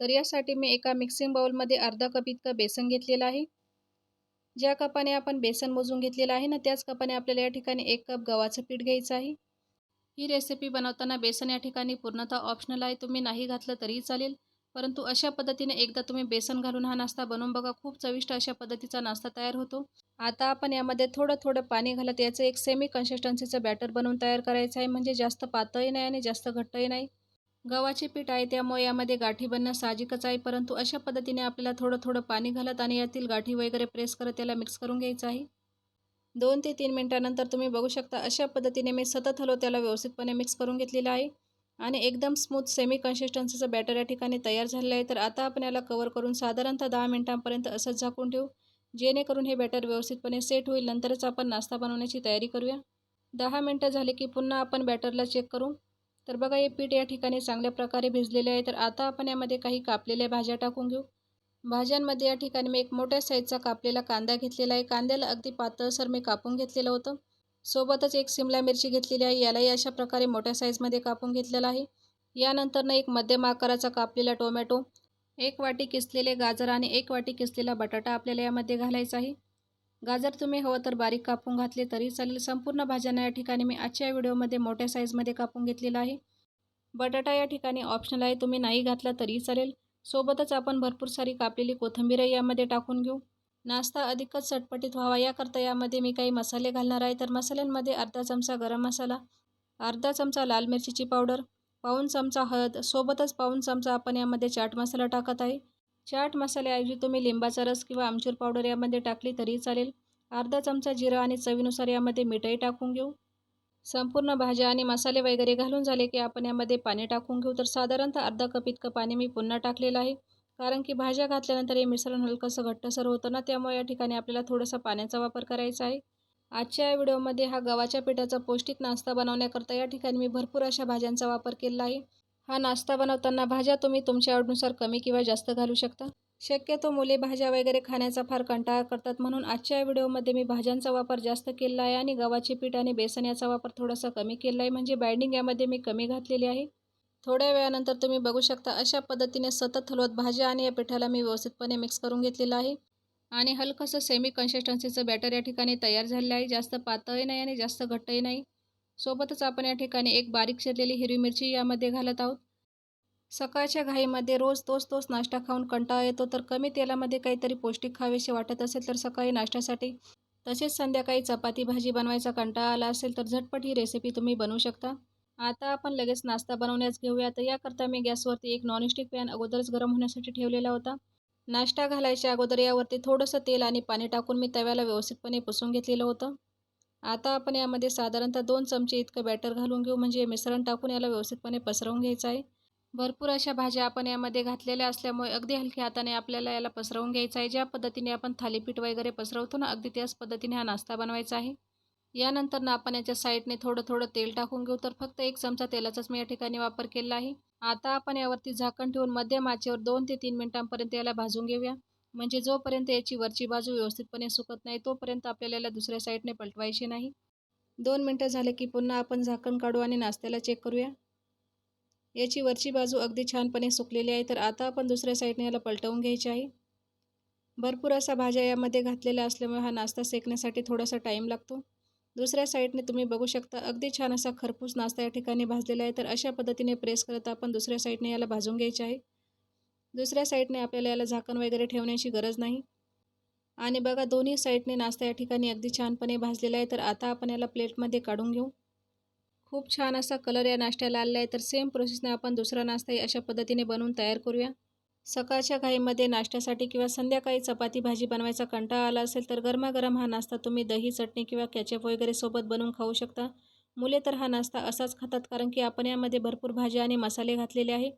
तर यासाठी मी एका मिक्सिंग बाउलमध्ये अर्धा कप इतकं बेसन घेतलेलं आहे. ज्या कपाने आपण बेसन मोजून घेतलेलं आहे ना त्याच कपाने आपल्याला या ठिकाणी एक कप गव्हाचं पीठ घ्यायचं आहे. ही रेसिपी बनवताना बेसन या ठिकाणी पूर्णतः ऑप्शनल आहे. तुम्ही नाही घातलं तरीही चालेल. परंतु अशा पद्धतीने एकदा तुम्ही बेसन घालून हा नाश्ता बनवून बघा. खूप चविष्ट अशा पद्धतीचा नाश्ता तयार होतो. आता आपण यामध्ये थोडं थोडं पाणी घालत याचं एक सेमी कन्सिस्टन्सीचं बॅटर बनवून तयार करायचं आहे. म्हणजे जास्त पातळही नाही आणि जास्त घट्टही नाही. गव्हाचे पीठ आहे त्यामुळे यामध्ये गाठी बनणं साहजिकच आहे परंतु अशा पद्धतीने आपल्याला थोडं थोडं पाणी घालत आणि यातील गाठी वगैरे प्रेस करत त्याला मिक्स करून घ्यायचं आहे. दोन ते तीन मिनटानंतर तुम्ही बघू शकता अशा पद्धतीने मी सतत हलो त्याला व्यवस्थितपणे मिक्स करून घेतलेलं आहे. आणि एकदम स्मूथ सेमी कन्सिस्टन्सीचं बॅटर या ठिकाणी तयार झालेलं आहे. तर आता आपण याला कवर करून साधारणतः दहा मिनटांपर्यंत असंच झाकून ठेवू. जेणेकरून हे बॅटर व्यवस्थितपणे सेट होईल. नंतरच आपण नाश्ता बनवण्याची तयारी करूया. दहा मिनटं झाले की पुन्हा आपण बॅटरला चेक करू. तर बघा हे पीठ या ठिकाणी चांगल्या प्रकारे भिजलेले आहे. तर आता आपण यामध्ये काही कापलेल्या भाज्या टाकून घेऊ. भाज्यांमध्ये या ठिकाणी मी एक मोठ्या साईजचा कापलेला कांदा घेतलेला आहे. कांद्याला अगदी पातळसर मी कापून घेतलेलं होतं. सोबतच एक सिमला मिरची घेतलेली आहे. यालाही अशा प्रकारे मोठ्या साईजमध्ये कापून घेतलेला आहे. यानंतरनं एक मध्यम आकाराचा कापलेला टोमॅटो एक वाटी किसलेले गाजर आणि एक वाटी किसलेला बटाटा आपल्याला यामध्ये घालायचा आहे. गाजर तुम्ही हवं तर बारीक कापून घातले तरी चालेल. संपूर्ण भाज्यांना या ठिकाणी मी आजच्या व्हिडिओमध्ये मोठ्या साईजमध्ये कापून घेतलेला आहे. बटाटा या ठिकाणी ऑप्शनल आहे. तुम्ही नाही घातला तरी चालेल. सोबतच आपण भरपूर सारी कापलेली कोथिंबीरही यामध्ये टाकून घेऊ. नाश्ता अधिकच चटपटीत व्हावा. याकरता यामध्ये मी काही मसाले घालणार आहे. तर मसाल्यांमध्ये अर्धा चमचा गरम मसाला अर्धा चमचा लाल मिरचीची पावडर पाऊन चमचा हळद. सोबतच पाऊन चमचा आपण यामध्ये चाट मसाला टाकत आहे. चाट मसाल्याऐवजी तुम्ही लिंबाचा रस किंवा आमचूर पावडर यामध्ये टाकली तरी चालेल. अर्धा चमचा जिरा आणि चवीनुसार यामध्ये मिठाई टाकून घेऊ. संपूर्ण भाज्या आणि मसाले वगैरे घालून झाले की आपण यामध्ये पाणी टाकून घेऊ. तर साधारणतः अर्धा कप इतकं पाणी मी पुन्हा टाकलेलं आहे. कारण की भाज्या घातल्यानंतर हे मिश्रण हलकंसं घट्टसर होतं ना त्यामुळे या ठिकाणी आपल्याला थोडासा पाण्याचा वापर करायचा आहे. आजच्या या व्हिडिओमध्ये हा गव्हाच्या पिठाचा पौष्टिक नाश्ता बनवण्याकरता या ठिकाणी मी भरपूर अशा भाज्यांचा वापर केला आहे. हा नाश्ता बनवताना भाज्या तुम्ही तुमच्या आवडीनुसार कमी किंवा जास्त घालू शकता? शक्यतो मुले भाज्या वगैरे खाण्याचा फार कंटाळा करतात म्हणून आजच्या व्हिडिओमध्ये मी भाज्यांचा वापर जास्त केला आहे आणि गव्हाचे पीठ आणि बेसन याचा वापर थोडासा कमी केला आहे. म्हणजे बाइंडिंग यामध्ये मी कमी घातलेली आहे. थोड्या वेळानंतर तुम्ही बघू शकता अशा पद्धतीने सतत हलवत भाज्या आणि या पिठाला मी व्यवस्थितपणे मिक्स करून घेतलेलं आहे. आणि हलकंसं सेमी कन्सिस्टन्सीचं बॅटर या ठिकाणी तयार झालेलं आहे. जास्त पातळही नाही आणि जास्त घट्टही नाही. सोबतच आपण या ठिकाणी एक बारीक चिरलेली हिरवी मिरची यामध्ये घालत आहोत. सकाळच्या घाईमध्ये रोज तोच तोच नाश्ता खाऊन कंटाळा येतो तर कमी तेलामध्ये काहीतरी पौष्टिक खावेसे वाटत असेल तर सकाळी नाश्त्यासाठी. तसेच संध्याकाळी चपाती भाजी बनवायचा कंटाळा आला असेल तर झटपट ही रेसिपी तुम्ही बनवू शकता. आता आपण लगेच नाश्ता बनवण्यास घेऊया तर याकरता मी गॅसवरती एक नॉनस्टिक पॅन अगोदरच गरम होण्यासाठी ठेवलेला होता. नाश्ता घालायच्या अगोदर यावरती थोडंसं तेल आणि पाणी टाकून मी तव्याला व्यवस्थितपणे पुसून घेतलेलं होतं. आता आपण यामध्ये साधारणतः दोन चमचे इतकं बॅटर घालून घेऊ. म्हणजे मिश्रण टाकून याला व्यवस्थितपणे पसरवून घ्यायचं आहे. भरपूर अशा भाज्या आपण यामध्ये घातलेल्या असल्यामुळे अगदी हलक्या हाताने आपल्याला याला पसरवून घ्यायचं आहे. ज्या पद्धतीने आपण थालीपीठ वगैरे पसरवतो ना अगदी त्याच पद्धतीने हा नाश्ता बनवायचा आहे. यानंतर ना आपण याच्या साईडने थोडं थोडं तेल टाकून घेऊ. तर फक्त एक चमचा तेलाचाच मी या ठिकाणी वापर केला आहे. आता आपण यावरती झाकण ठेवून मध्यम आचेवर दोन ते तीन मिनिटांपर्यंत याला भाजून घेऊया. म्हणजे जोपर्यंत याची वरची बाजू व्यवस्थितपणे सुकत नाही तोपर्यंत आपल्याला याला दुसऱ्या साईडने पलटवायची नाही. दोन मिनटं झाले की पुन्हा आपण झाकण काढू आणि नाश्त्याला चेक करूया. याची वरची बाजू अगदी छानपणे सुकलेली आहे तर आता आपण दुसऱ्या साईडने याला पलटवून घ्यायची आहे. भरपूर असा भाज्या यामध्ये घातलेल्या असल्यामुळे हा नाश्ता सेकण्यासाठी थोडासा टाईम लागतो. दुसऱ्या साईडने तुम्ही बघू शकता अगदी छान असा खरपूस नाश्ता या ठिकाणी भाजलेला आहे तर अशा पद्धतीने प्रेस करत आपण दुसऱ्या साईडने याला भाजून घ्यायचे आहे. दुसऱ्या साईडने आपल्याला याला झाकण वगैरे ठेवण्याची गरज नाही. आणि बघा दोन्ही साईडने नाश्ता या ठिकाणी अगदी छानपणे भाजलेला आहे. तर आता आपण याला प्लेटमध्ये काढून घेऊ. खूप छान असा कलर या नाश्त्याला आलेला आहे. तर सेम प्रोसेसने आपण दुसरा नाश्ताही अशा पद्धतीने बनवून तयार करूया. सकाळच्या घाईमध्ये नाश्त्यासाठी किंवा संध्याकाळी चपाती भाजी बनवायचा कंटाळा आला असेल तर गरमागरम हा नाश्ता तुम्ही दही चटणी किंवा कॅचअप वगैरे सोबत बनवून खाऊ शकता. मुले तर हा नाश्ता असाच खातात कारण की आपण यामध्ये भरपूर भाज्या आणि मसाले घातलेले आहे.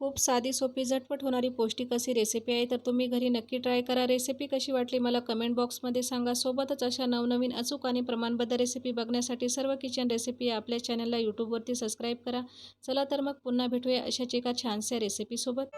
खूप साधी सोपी झटपट होणारी पौष्टिक अशी रेसिपी आहे. तर तुम्ही घरी नक्की ट्राय करा. रेसिपी कशी वाटली मला कमेंट बॉक्समध्ये सांगा. सोबतच अशा नवनवीन अचूक आणि प्रमाणबद्ध रेसिपी बघण्यासाठी सर्व किचन रेसिपी आपल्या चॅनलला यूट्यूबवरती सबस्क्राईब करा. चला तर मग पुन्हा भेटूया अशाच एका छानशा रेसिपीसोबत